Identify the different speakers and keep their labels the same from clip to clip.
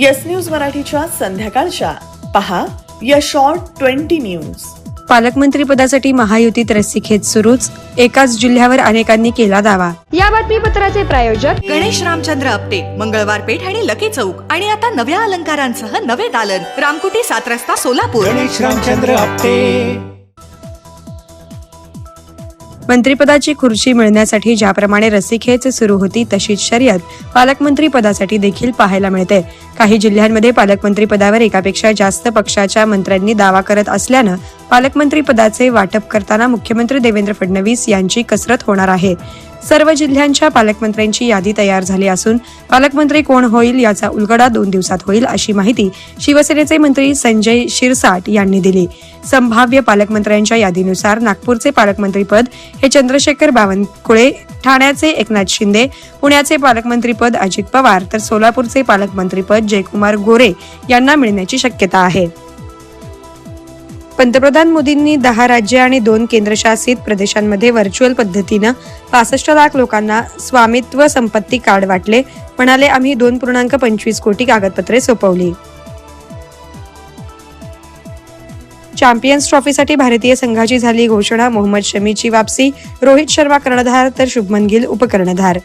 Speaker 1: Yes news मराठीच्या संध्याकाळच्या. पहा या शॉर्ट ट्वेंटी न्यूज
Speaker 2: पालकमंत्री पदासाठी महायुतीत रस्सीखेच सुरूच. एकाच जिल्ह्यावर अनेकांनी केला दावा.
Speaker 3: या बातमीपत्राचे प्रायोजक
Speaker 4: गणेश रामचंद्र आपटे मंगळवार पेठ आणि लकी चौक. आणि आता नव्या अलंकारांसह नवे दालन. रामकुटी सात रस्ता सोलापूर.
Speaker 5: गणेश रामचंद्र आपटे.
Speaker 2: मंत्रिपदाची खुर्ची मिळण्यासाठी ज्याप्रमाणे रस्सीखेच सुरू होती तशीच शर्यत पालकमंत्री पदासाठी देखील पाहायला मिळते. काही जिल्ह्यांमध्ये पालकमंत्री पदावर एकापेक्षा जास्त पक्षाच्या मंत्र्यांनी दावा करत असल्यानं पालकमंत्री पदाचे वाटप करताना मुख्यमंत्री देवेंद्र फडणवीस यांची कसरत होणार आहे. सर्व जिल्ह्यांच्या पालकमंत्र्यांची यादी तयार झाली असून पालकमंत्री कोण होईल याचा उलगडा दोन दिवसात होईल अशी माहिती शिवसेनेचे मंत्री संजय शिरसाट यांनी दिली. संभाव्य पालकमंत्र्यांच्या यादीनुसार नागपूरचे पालकमंत्रीपद हे चंद्रशेखर बावनकुळे ठाण्याचे एकनाथ शिंदे पुण्याचे पालकमंत्रीपद अजित पवार तर सोलापूरचे पालकमंत्रीपद जयकुमार गोरे यांना मिळण्याची शक्यता आहे. पंतप्रधान मोदींनी दहा राज्य आणि दोन केंद्रशासित प्रदेशांमध्ये व्हर्च्युअल पद्धतीनं पासष्ट लाख लोकांना स्वामित्व संपत्ती कार्ड वाटले. म्हणाले आम्ही दोन पूर्णांक पंचवीस कोटी कागदपत्रे सोपवली. चॅम्पियन्स ट्रॉफीसाठी भारतीय संघाची झाली घोषणा मोहम्मद शमीची वापसी. रोहित शर्मा कर्णधार तर शुभमन गिल उपकर्णधार.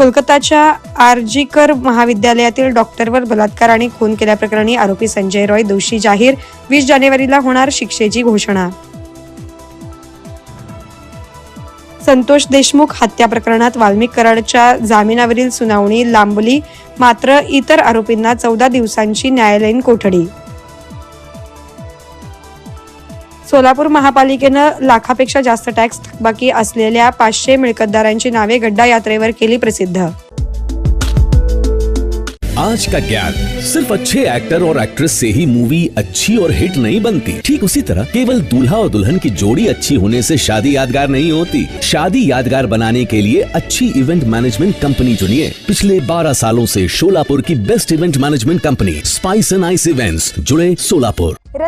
Speaker 2: कोलकाताच्या आरजीकर महाविद्यालयातील डॉक्टरवर बलात्कार आणि खून केल्याप्रकरणी आरोपी संजय रॉय दोषी जाहीर. वीस जानेवारीला होणार शिक्षेची घोषणा. संतोष देशमुख हत्या प्रकरणात वाल्मिक कराडच्या जामिनावरील सुनावणी लांबली मात्र इतर आरोपींना चौदा दिवसांची न्यायालयीन कोठडी. सोलापूर महापालिकेनं लाखापेक्षा जास्त टॅक्स थकबाकी असलेल्या पाचशे मिळकतदारांची नावे गड्डा यात्रेवर केली प्रसिद्ध.
Speaker 6: आज का ज्ञान? सिर्फ़ अच्छे एक्टर और एक्ट्रेस से ही मूवी अच्छी और हिट नहीं बनती। ठीक उसी तरह केवल दूल्हा और दुल्हन की जोड़ी अच्छी होने से शादी यादगार नहीं होती। शादी यादगार बनाने के लिए अच्छी इवेंट मैनेजमेंट कंपनी चुनिए। पिछले 12 सालों से शोलापुर की best event management company spice and ice events जुड़े सोलापुर।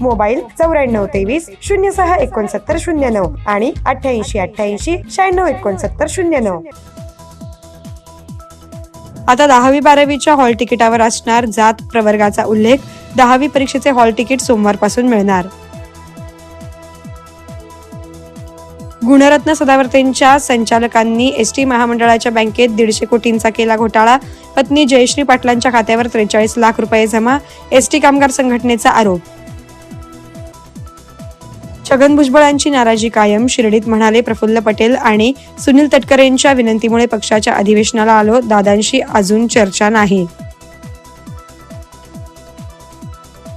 Speaker 2: मोबाईल चौऱ्याण्णव तेवीस शून्य सहा एकोणसत्तर शून्य नऊ आणि अठ्ठ्याऐंशी अठ्ठ्याऐंशी शहाण्णव एकोणसत्तर शून्य नऊ. आता दहावी बारावीच्या हॉल तिकिटावर असणार जात प्रवर्गाचा उल्लेख दहावी परीक्षेचे हॉल तिकीट सोमवारपासून मिळणार. गुणरत्न सदावर्तेंच्या संचालकांनी एसटी महामंडळाच्या बँकेत दीडशे कोटींचा केला घोटाळा. पत्नी जयश्री पाटलांच्या खात्यावर त्रेचाळीस लाख रुपये जमा एसटी कामगार संघटनेचा आरोप. छगन भुजबळांची नाराजी कायम शिर्डीत म्हणाले प्रफुल्ल पटेल आणि सुनील तटकरेंच्या विनंतीमुळे पक्षाच्या अधिवेशनाला आलो. दादांशी अजून चर्चा नाही.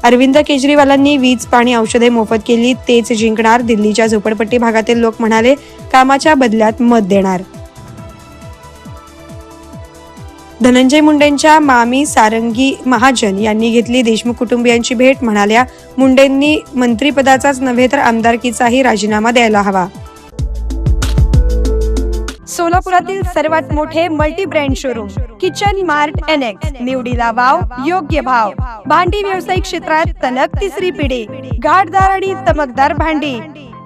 Speaker 2: अरविंद केजरीवालांनी वीज पाणी औषधे मोफत केली तेच जिंकणार. दिल्लीच्या झोपडपट्टी भागातील लोक म्हणाले कामाच्या बदल्यात मत देणार. धनंजय मुंडेंच्या मामी सारंगी महाजन यांनी घेतली देशमुख कुटुंबियांची भेट म्हणाल्या मुंडेंनी मंत्रीपदाचाच नव्हे तर आमदारकीचाही राजीनामा द्यायला हवा.
Speaker 3: सोलापुरातील सर्वात मोठे multi brand showroom kitchen mart N X निवडीला वाव योग्य भाव. भांडी व्यावसायिक क्षेत्रात तलग तिसरी पिढी घाटदार आणि चमकदार भांडी.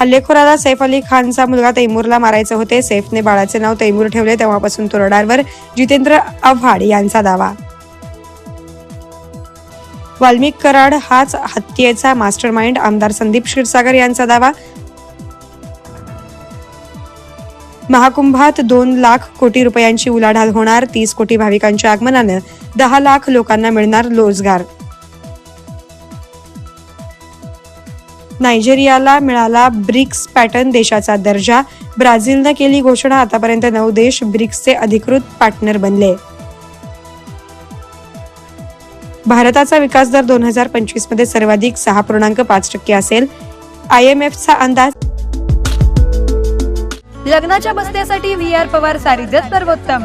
Speaker 2: हल्लेखोराला सैफ अली खानचा मुलगा तैमूरला मारायचे होते. सैफने बाळाचे नाव तैमूर ठेवले. तेव्हापासून तोरडारवर जितेंद्र आव्हाड यांचा दावा. वाल्मिक कराड हाच हत्येचा मास्टर माइंड आमदार संदीप क्षीरसागर यांचा दावा. महाकुंभात दोन लाख कोटी रुपयांची उलाढाल होणार. तीस कोटी भाविकांच्या आगमनानं दहा लाख लोकांना मिळणार रोजगार. नायजेरियाला मिळाला ब्रिक्स पॅटर्न देशाचा दर्जा. ब्राझीलनं केली घोषणा आतापर्यंत नऊ देश ब्रिक्सचे अधिकृत पार्टनर बनले. भारताचा विकास दर दोन हजार पंचवीसमध्ये सर्वाधिक सहा पूर्णांक पाच टक्के असेल. आय एम एफचा अंदाज
Speaker 3: लग्नाच्या बसण्यासाठी व्ही आर पवार सारीजच सर्वोत्तम.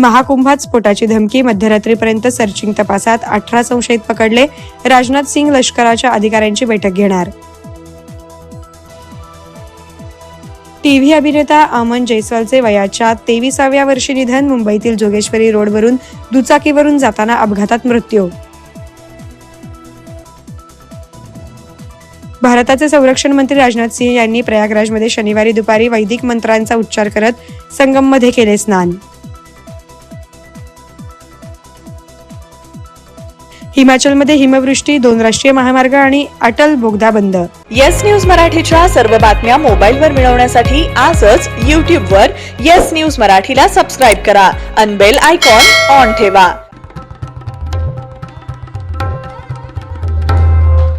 Speaker 2: महाकुंभात स्फोटाची धमकी मध्यरात्रीपर्यंत सर्चिंग तपासात अठरा संशयित पकडले. राजनाथ सिंग लष्कराच्या अधिकाऱ्यांची बैठक घेणार. टीव्ही अभिनेता अमन जयस्वालचे वयाच्या तेविसाव्या वर्षी निधन मुंबईतील जोगेश्वरी रोडवरून दुचाकीवरून जाताना अपघातात मृत्यू. भारताचे संरक्षण मंत्री राजनाथ सिंह यांनी प्रयागराजमध्ये शनिवारी दुपारी वैदिक मंत्रांचा उच्चार करत संगममध्ये केले स्नान. हिमाचलमध्ये हिमवृष्टी दोन राष्ट्रीय महामार्ग आणि अटल बोगदा बंद.
Speaker 1: येस न्यूज मराठीच्या सर्व बातम्या मोबाईलवर मिळवण्यासाठी आजच यूट्यूबवर येस न्यूज मराठीला सबस्क्राईब करा. अनबेल आयकॉन ऑन ठेवा.